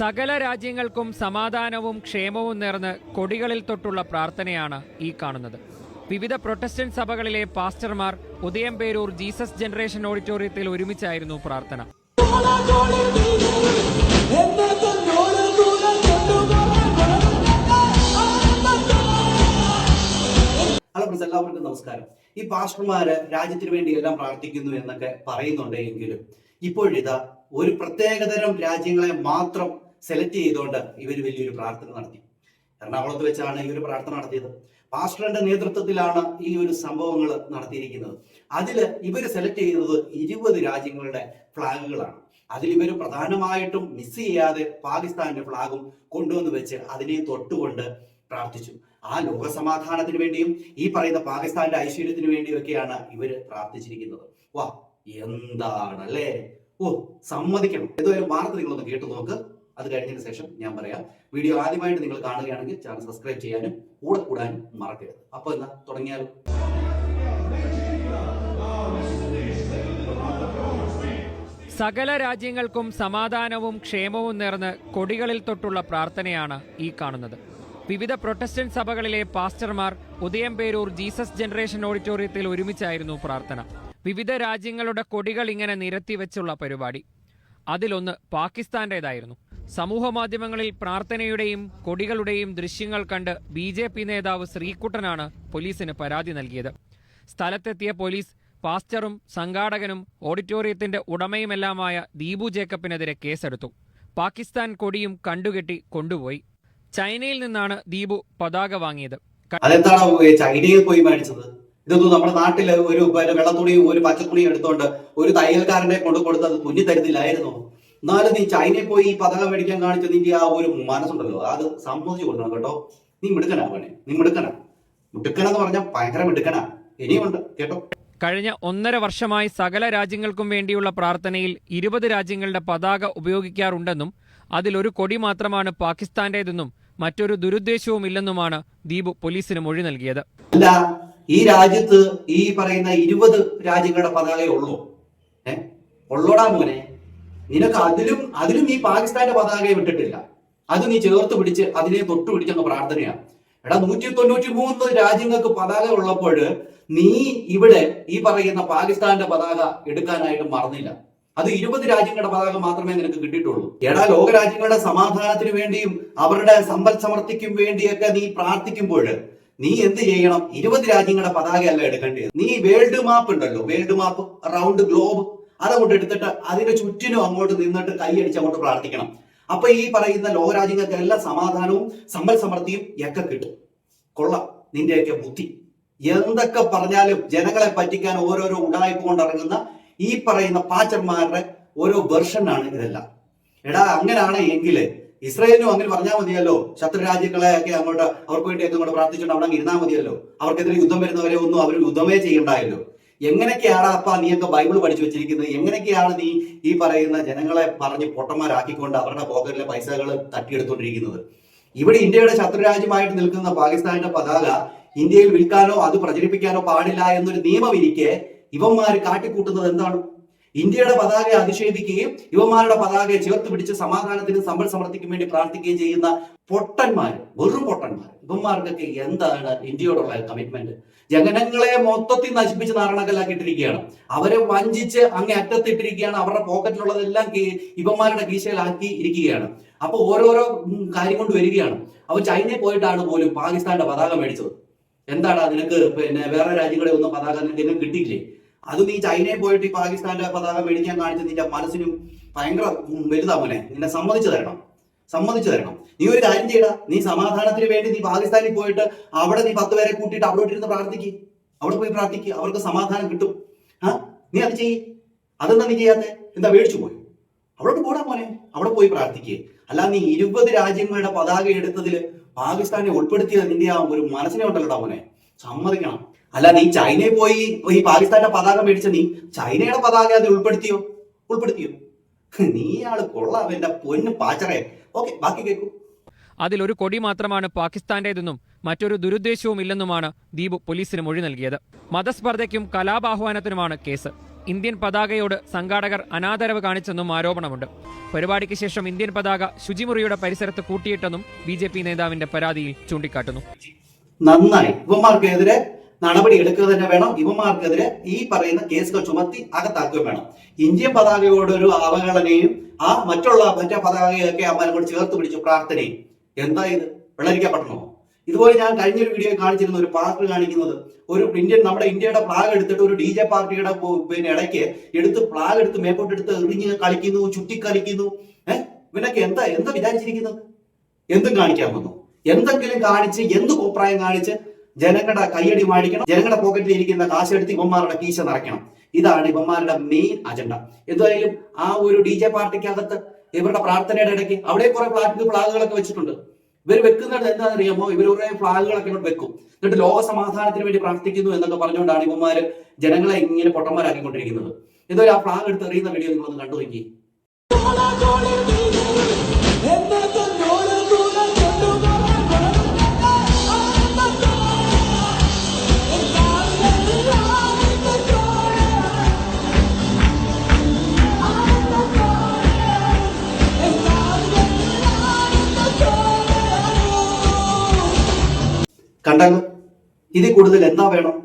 സകല രാജ്യങ്ങൾക്കും സമാധാനവും ക്ഷേമവും നേർന്ന് കൊടികളിൽ തൊട്ടുള്ള പ്രാർത്ഥനയാണ് ഈ കാണുന്നത്. വിവിധ പ്രൊട്ടസ്റ്റന്റ് സഭകളിലെ പാസ്റ്റർമാർ ഉദയംപേരൂർ ജീസസ് ജനറേഷൻ ഓഡിറ്റോറിയത്തിൽ ഒരുമിച്ചായിരുന്നു പ്രാർത്ഥന. ഹലോ ഫ്രണ്ട്സ് എല്ലാവർക്കും നമസ്കാരം. ഈ പാസ്റ്റർമാര് രാജ്യത്തിന് വേണ്ടി എല്ലാം പ്രാർത്ഥിക്കുന്നു എന്നൊക്കെ പറയുന്നുണ്ടെങ്കിലും ഇപ്പോഴിതാ ഒരു പ്രത്യേകതരം രാജ്യങ്ങളെ മാത്രം സെലക്ട് ചെയ്തുകൊണ്ട് ഇവർ വലിയൊരു പ്രാർത്ഥന നടത്തി. എറണാകുളത്ത് വെച്ചാണ് ഈ ഒരു പ്രാർത്ഥന നടത്തിയത്. പാസ്റ്ററിന്റെ നേതൃത്വത്തിലാണ് ഈ ഒരു സംഭവങ്ങൾ നടത്തിയിരിക്കുന്നത്. അതിൽ ഇവർ സെലക്ട് ചെയ്തത് ഇരുപത് രാജ്യങ്ങളുടെ ഫ്ലാഗുകളാണ് അതിൽ ഇവർ പ്രധാനമായിട്ടും മിസ് ചെയ്യാതെ പാകിസ്ഥാന്റെ ഫ്ലാഗും കൊണ്ടുവന്ന് വെച്ച് അതിനെ തൊട്ടുകൊണ്ട് പ്രാർത്ഥിച്ചു. ആ ലോകസമാധാനത്തിന് വേണ്ടിയും ഈ പറയുന്ന പാകിസ്ഥാന്റെ ഐശ്വര്യത്തിന് വേണ്ടിയൊക്കെയാണ് ഇവർ പ്രാർത്ഥിച്ചിരിക്കുന്നത്. വാ എന്താണ് അല്ലേ? ഓ സമ്മതിക്കണം. ഏതായാലും വാർത്ത നിങ്ങളൊന്ന് കേട്ടു നോക്ക്. അത് കഴിഞ്ഞതിന് ശേഷം ഞാൻ പറയാം. വീഡിയോ ആദ്യമായിട്ട് നിങ്ങൾ കാണുകയാണെങ്കിൽ ചാനൽ സബ്സ്ക്രൈബ് ചെയ്യാനും കൂടെ കൂടാനും മറക്കരുത്. അപ്പൊ എന്നാ തുടങ്ങിയാലോ? സകല രാജ്യങ്ങൾക്കും സമാധാനവും ക്ഷേമവും നേർന്ന് കൊടികളിൽ തൊട്ടുള്ള പ്രാർത്ഥനയാണ് ഈ കാണുന്നത്. വിവിധ പ്രൊട്ടസ്റ്റന്റ് സഭകളിലെ പാസ്റ്റർമാർ ഉദയംപേരൂർ ജീസസ് ജനറേഷൻ ഓഡിറ്റോറിയത്തിൽ ഒരുമിച്ചായിരുന്നു പ്രാർത്ഥന. വിവിധ രാജ്യങ്ങളുടെ കൊടികൾ ഇങ്ങനെ നിരത്തി വെച്ചുള്ള പരിപാടി. അതിലൊന്ന് പാകിസ്ഥാന്റേതായിരുന്നു. സമൂഹ മാധ്യമങ്ങളിൽ പ്രാർത്ഥനയുടെയും കൊടികളുടെയും ദൃശ്യങ്ങൾ കണ്ട് ബി ജെ പി നേതാവ് ശ്രീകുട്ടനാണ് പോലീസിന് പരാതി നൽകിയത്. സ്ഥലത്തെത്തിയ പോലീസ് പാസ്റ്ററും സംഘാടകനും ഓഡിറ്റോറിയത്തിന്റെ ഉടമയുമെല്ലാമായ ദീപു ജേക്കബിനെതിരെ കേസെടുത്തു. പാകിസ്ഥാൻ കൊടിയും കണ്ടുകെട്ടി കൊണ്ടുപോയി. ചൈനയിൽ നിന്നാണ് ദീപു പതാക വാങ്ങിയത്. അതെന്താണോ ചൈനയിൽ പോയി മേടിച്ചത്? ഇതൊന്നും നമ്മുടെ നാട്ടിൽ ഒരു വെള്ളത്തുണിയും ഒരു പച്ചത്തുണിയും എടുത്തോണ്ട് ഒരു തയ്യൽക്കാരനെ കൊണ്ടു കൊടുത്തത് തുന്നി തരുന്നില്ലായിരുന്നു എന്നാലും നീ ചൈനയിൽ പോയി ഈ പതാക മേടിക്കാൻ കാണിച്ച നിന്റെ ആ ഒരു മനസ്സുണ്ടല്ലോ. അത് സമ്മതിച്ചു കൊടുക്കണം കേട്ടോ. നീ മിടുക്കനാ വേണേ നീ മിടുക്കനാ. എന്ന് പറഞ്ഞാൽ ഭയങ്കര മിടുക്കനാ. ഇനിയുണ്ട് കേട്ടോ. കഴിഞ്ഞ ഒന്നര വർഷമായി സകല രാജ്യങ്ങൾക്കും വേണ്ടിയുള്ള പ്രാർത്ഥനയിൽ ഇരുപത് രാജ്യങ്ങളുടെ പതാക ഉപയോഗിക്കാറുണ്ടെന്നും അതിലൊരു കൊടി മാത്രമാണ് പാകിസ്ഥാന്റേതെന്നും മറ്റൊരു ദുരുദ്ദേശവും ഇല്ലെന്നുമാണ് ദീപ് പോലീസിന് മൊഴി നൽകിയത്. അല്ല ഈ രാജ്യത്ത് ഈ പറയുന്ന ഇരുപത് രാജ്യങ്ങളുടെ പതാകയുള്ളൂ ഏ? ഉള്ളോടാ മോനെ. നിനക്ക് അതിലും അതിലും നീ പാകിസ്ഥാന്റെ പതാകയെ വിട്ടിട്ടില്ല. അത് നീ ചേർത്ത് പിടിച്ച് അതിനെ തൊട്ട് പിടിച്ചങ്ങ് പ്രാർത്ഥനയാണ് എടാ നൂറ്റി തൊണ്ണൂറ്റി മൂന്ന് രാജ്യങ്ങൾക്ക് പതാക ഉള്ളപ്പോൾ നീ ഇവിടെ ഈ പറയുന്ന പാകിസ്ഥാന്റെ പതാക എടുക്കാനായിട്ട് മറന്നില്ല. അത് ഇരുപത് രാജ്യങ്ങളുടെ പതാക മാത്രമേ നിനക്ക് കിട്ടിയിട്ടുള്ളൂ. എടാ ലോകരാജ്യങ്ങളുടെ സമാധാനത്തിന് വേണ്ടിയും അവരുടെ സമ്പൽ സമൃദ്ധിക്കും വേണ്ടിയൊക്കെ നീ പ്രാർത്ഥിക്കുമ്പോൾ നീ എന്ത് ചെയ്യണം? ഇരുപത് രാജ്യങ്ങളുടെ പതാകയല്ല എടുക്കേണ്ടത്. നീ വേൾഡ് മാപ്പ് ഉണ്ടല്ലോ വേൾഡ് മാപ്പ് റൗണ്ട് ഗ്ലോബ് അതങ്ങോട്ട് എടുത്തിട്ട് അതിന്റെ ചുറ്റിനും അങ്ങോട്ട് നിന്നിട്ട് കൈയടിച്ച് അങ്ങോട്ട് പ്രാർത്ഥിക്കണം. അപ്പൊ ഈ പറയുന്ന ലോകരാജ്യങ്ങൾക്ക് എല്ലാ സമാധാനവും സമ്പൽ സമൃദ്ധിയും ഒക്കെ കിട്ടും. കൊള്ളാം. നിന്റെയൊക്കെ ബുദ്ധി. എന്തൊക്കെ പറഞ്ഞാലും ജനങ്ങളെ പറ്റിക്കാൻ ഓരോരോ ഉടായ്പ കൊണ്ടിറങ്ങുന്ന ഈ പറയുന്ന പാച്ചന്മാരുടെ ഓരോ വെർഷനാണ് ഇതെല്ലാം. എടാ അങ്ങനെയാണ് എങ്കിൽ ഇസ്രയേലിനും അങ്ങനെ പറഞ്ഞാൽ മതിയല്ലോ. ശത്രുരാജ്യങ്ങളെ ഒക്കെ അങ്ങോട്ട് അവർക്ക് വേണ്ടി അങ്ങോട്ട് പ്രാർത്ഥിച്ചുകൊണ്ട് അവിടെ ഇരുന്നാൽ മതിയല്ലോ. അവർക്കെതിരെ യുദ്ധം വരുന്നവരെ ഒന്നും അവർ യുദ്ധമേ ചെയ്യണ്ടായല്ലോ. എങ്ങനെയൊക്കെയാണ് അപ്പ നീയൊക്കെ ബൈബിൾ പഠിച്ചു വെച്ചിരിക്കുന്നത്? എങ്ങനെയൊക്കെയാണ് നീ ഈ പറയുന്ന ജനങ്ങളെ പറഞ്ഞ് പൊട്ടന്മാരാക്കിക്കൊണ്ട് അവരുടെ പോക്കറ്റിലെ പൈസകൾ തട്ടിയെടുത്തോണ്ടിരിക്കുന്നത്? ഇവിടെ ഇന്ത്യയുടെ ശത്രുരാജ്യമായിട്ട് നിൽക്കുന്ന പാകിസ്ഥാന്റെ പതാക ഇന്ത്യയിൽ വിൽക്കാനോ അത് പ്രചരിപ്പിക്കാനോ പാടില്ല എന്നൊരു നിയമം ഇരിക്കെ ഇവന്മാർ കാട്ടിക്കൂട്ടുന്നത് എന്താണ്? ഇന്ത്യയുടെ പതാക അധിക്ഷേപിക്കുകയും യുവമാരുടെ പതാകയെ ചേർത്ത് പിടിച്ച് സമാധാനത്തിനും സമ്പൽ സമൃദ്ധിക്കും വേണ്ടി പ്രാർത്ഥിക്കുകയും ചെയ്യുന്ന പൊട്ടന്മാർ വെറും പൊട്ടന്മാർ ഇവന്മാർക്കൊക്കെ എന്താണ് ഇന്ത്യയോടുള്ള കമ്മിറ്റ്മെന്റ് ജനങ്ങളെ മൊത്തത്തിൽ നശിപ്പിച്ച് നാരണക്കല്ലാക്കിയിട്ടിരിക്കുകയാണ്. അവരെ വഞ്ചിച്ച് അങ്ങേ അറ്റത്തിട്ടിരിക്കുകയാണ്. അവരുടെ പോക്കറ്റിലുള്ളതെല്ലാം യുവന്മാരുടെ കീശയിലാക്കി ഇരിക്കുകയാണ്. അപ്പൊ ഓരോരോ കാര്യം കൊണ്ട് വരികയാണ്. അപ്പൊ ചൈനയിൽ പോയിട്ടാണ് പോലും പാകിസ്ഥാന്റെ പതാക മേടിച്ചത്. എന്താണ് നിനക്ക് പിന്നെ വേറെ രാജ്യങ്ങളെ ഒന്നും പതാക നിനക്ക് കിട്ടിയില്ലേ അത് നീ ചൈനയെ പോയിട്ട് ഈ പാകിസ്ഥാന്റെ പതാക മേടിക്കാൻ കാണിച്ച നിന്റെ മനസ്സിനും ഭയങ്കര വലുതാ മോനെ. നിന്നെ സമ്മതിച്ചു തരണം. സമ്മതിച്ചു തരണം. നീ ഒരു കാര്യം ചെയ്യടാ. നീ സമാധാനത്തിന് വേണ്ടി നീ പാകിസ്ഥാനിൽ പോയിട്ട് അവിടെ നീ പത്ത് പേരെ കൂട്ടിയിട്ട് അവിടെ ഇരുന്ന് പ്രാർത്ഥിക്ക്. അവിടെ പോയി പ്രാർത്ഥിക്ക്. അവർക്ക് സമാധാനം കിട്ടും. ആ? നീ അത് ചെയ്യ്. അതെന്താ നീ ചെയ്യാത്തെ? എന്താ മേടിച്ചു പോയി? അവിടോട്ട് പോടാ മോനെ. അവിടെ പോയി പ്രാർത്ഥിക്കുക അല്ല നീ ഇരുപത് രാജ്യങ്ങളുടെ പതാക എടുത്തതിൽ പാകിസ്ഥാനെ ഉൾപ്പെടുത്തിയത് നിന്റെ ആ ഒരു മനസ്സിനെ ഉണ്ടല്ലോടാ മോനെ. സമ്മതിക്കണം. അല്ല നീ ചൈനയിൽ പോയി ഈ പാകിസ്ഥാന്റെ പതാക മേടിച്ച നീ ചൈനയുടെ പതാക അതിൽ ഉൾപ്പെടുത്തിയോ? ഉൾപ്പെടുത്തിയോ? നീ ആൾ കൊള്ളാം എന്റെ പൊന്ന് പാച്ചറേ. ഓക്കെ ബാക്കി കേൾക്കൂ അതിലൊരു കൊടി മാത്രമാണ് പാകിസ്ഥാന്റേതെന്നും മറ്റൊരു ദുരുദ്ദേശവും ഇല്ലെന്നുമാണ് ദീപു പോലീസിന് മൊഴി നൽകിയത്. മതസ്പർദ്ധയ്ക്കും കലാപാഹ്വാനത്തിനുമാണ് കേസ്. ഇന്ത്യൻ പതാകയോട് സംഘാടകർ അനാദരവ് കാണിച്ചെന്നും ആരോപണമുണ്ട്. പരിപാടിക്ക് ശേഷം ഇന്ത്യൻ പതാക ശുചിമുറിയുടെ പരിസരത്ത് കൂട്ടിയിട്ടെന്നും ബി ജെ പി നേതാവിന്റെ പരാതിയിൽ ചൂണ്ടിക്കാട്ടുന്നു. നന്നായി. ഇവന്മാർക്കെതിരെ നടപടി എടുക്കുക തന്നെ വേണം. ഇവന്മാർക്കെതിരെ ഈ പറയുന്ന കേസുകൾ ചുമത്തി അകത്താക്കുകയും വേണം. ഇന്ത്യൻ പതാകയോട് ഒരു അവഹേളനയും ആ മറ്റുള്ള മറ്റേ പതാകയൊക്കെ അവന്മാരെ കൂടി ചേർത്ത് പിടിച്ചു പ്രാർത്ഥനയും. എന്താ ഇത്? വെള്ളരിക്കപ്പെടണോ ഇതുപോലെ ഞാൻ കഴിഞ്ഞൊരു വീഡിയോ കാണിച്ചിരുന്ന ഒരു പാർക്ക് കാണിക്കുന്നത്. ഒരു ഇന്ത്യൻ നമ്മുടെ ഇന്ത്യയുടെ ഫ്ലാഗ് എടുത്തിട്ട് ഒരു ഡി ജെ പാർട്ടിയുടെ പിന്നെ ഇടയ്ക്ക് എടുത്ത് ഫ്ലാഗ് എടുത്ത് മേപ്പോട്ട് എടുത്ത് എറിഞ്ഞ് കളിക്കുന്നു ചുറ്റി കളിക്കുന്നു ഏഹ് ഇവനൊക്കെ എന്താ? എന്താ വിചാരിച്ചിരിക്കുന്നത്? എന്തും കാണിക്കാൻ വന്നു. എന്തെങ്കിലും കാണിച്ച് എന്ത് കോപ്രായം കാണിച്ച് ജനങ്ങളുടെ കയ്യടി മാടിക്കണം. ജനങ്ങളുടെ പോക്കറ്റിൽ ഇരിക്കുന്ന കാശെടുത്ത് ഇവന്മാരുടെ കീശ നിറയ്ക്കണം. ഇതാണ് ഇവന്മാരുടെ മെയിൻ അജണ്ട എന്തായാലും ആ ഒരു ഡി ജെ പാർട്ടിക്കകത്ത് ഇവരുടെ പ്രാർത്ഥനയുടെ ഇടയ്ക്ക് അവിടെ കുറെ ഫ്ലാഗ് ഫ്ലാഗുകളൊക്കെ വെച്ചിട്ടുണ്ട്. ഇവർ വെക്കുന്നത് എന്താണെന്ന് അറിയാമോ ഇവർ കുറെ ഫ്ലാഗുകളൊക്കെ ഇങ്ങോട്ട് വെക്കും. എന്നിട്ട് ലോക സമാധാനത്തിന് വേണ്ടി പ്രാർത്ഥിക്കുന്നു എന്നൊക്കെ പറഞ്ഞുകൊണ്ടാണ് ഇവന്മാര് ജനങ്ങളെ ഇങ്ങനെ പൊട്ടന്മാരാക്കിക്കൊണ്ടിരിക്കുന്നത്. എന്തായാലും ആ ഫ്ലാഗ് എടുത്ത് എറിയുന്ന വീഡിയോ നിങ്ങളൊന്ന് കണ്ടു നോക്കി. കണ്ടല്ലോ? ഇതിൽ കൂടുതൽ എന്താ വേണം?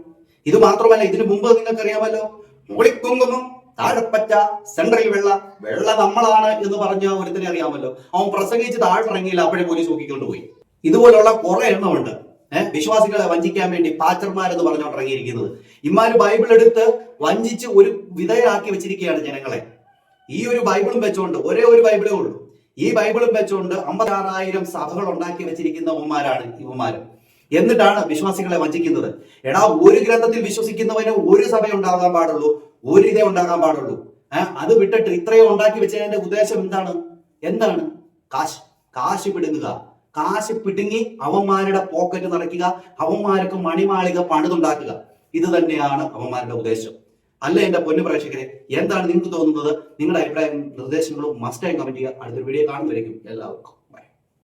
ഇത് മാത്രമല്ല ഇതിനു മുമ്പ് നിങ്ങൾക്ക് അറിയാമല്ലോ മുകളിക്കുങ്കുമം താഴെപ്പറ്റ സെൻട്രൽ വെള്ള വെള്ള നമ്മളാണ് എന്ന് പറഞ്ഞ ഒരുത്തിനെ അറിയാമല്ലോ. അവൻ പ്രസംഗിച്ച് താഴ്ത്തിറങ്ങിയില്ല അപ്പോഴേ പോലീസ് നോക്കിക്കൊണ്ട് പോയി. ഇതുപോലുള്ള കുറെ എണ്ണമുണ്ട്. ഏഹ് വിശ്വാസികളെ വഞ്ചിക്കാൻ വേണ്ടി പാച്ചർമാരെന്ന് പറഞ്ഞുകൊണ്ട് ഇറങ്ങിയിരിക്കുന്നത്. ഇമാര് ബൈബിൾ എടുത്ത് വഞ്ചിച്ച് ഒരു വിധേയരാക്കി വെച്ചിരിക്കുകയാണ് ജനങ്ങളെ. ഈ ഒരു ബൈബിളും വെച്ചുകൊണ്ട് ഒരേ ഒരു ബൈബിളേ ഉള്ളൂ. ഈ ബൈബിളും വെച്ചുകൊണ്ട് അമ്പത്താറായിരം സഭകൾ ഉണ്ടാക്കി വെച്ചിരിക്കുന്ന ഉമ്മമാരാണ് ഇവന്മാര്. എന്നിട്ടാണ് വിശ്വാസികളെ വഞ്ചിക്കുന്നത്. എടാ ഒരു ഗ്രന്ഥത്തിൽ വിശ്വസിക്കുന്നവന് ഒരു സഭ ഉണ്ടാകാൻ പാടുള്ളൂ ഒരു ഇതേ ഉണ്ടാകാൻ പാടുള്ളൂ. അത് വിട്ടിട്ട് ഇത്രയും ഉണ്ടാക്കി വെച്ചതിന്റെ ഉദ്ദേശം എന്താണ്? എന്താണ്? കാശ്. കാശ് പിടുങ്ങുക. കാശ് പിടുങ്ങി അവന്മാരുടെ പോക്കറ്റ് നിറയ്ക്കുക അവന്മാർക്ക് മണിമാളിക പണിതുണ്ടാക്കുക. ഇത് തന്നെയാണ് അവന്മാരുടെ ഉദ്ദേശം. അല്ല എന്റെ പൊന്നു പ്രേക്ഷകരെ? എന്താണ് നിങ്ങൾക്ക് തോന്നുന്നത്? നിങ്ങളുടെ അഭിപ്രായം നിർദ്ദേശങ്ങളും മസ്റ്റായി കമന്റ് ചെയ്യുക. അടുത്തൊരു വീഡിയോ കാണുന്നവരേക്കും എല്ലാവർക്കും.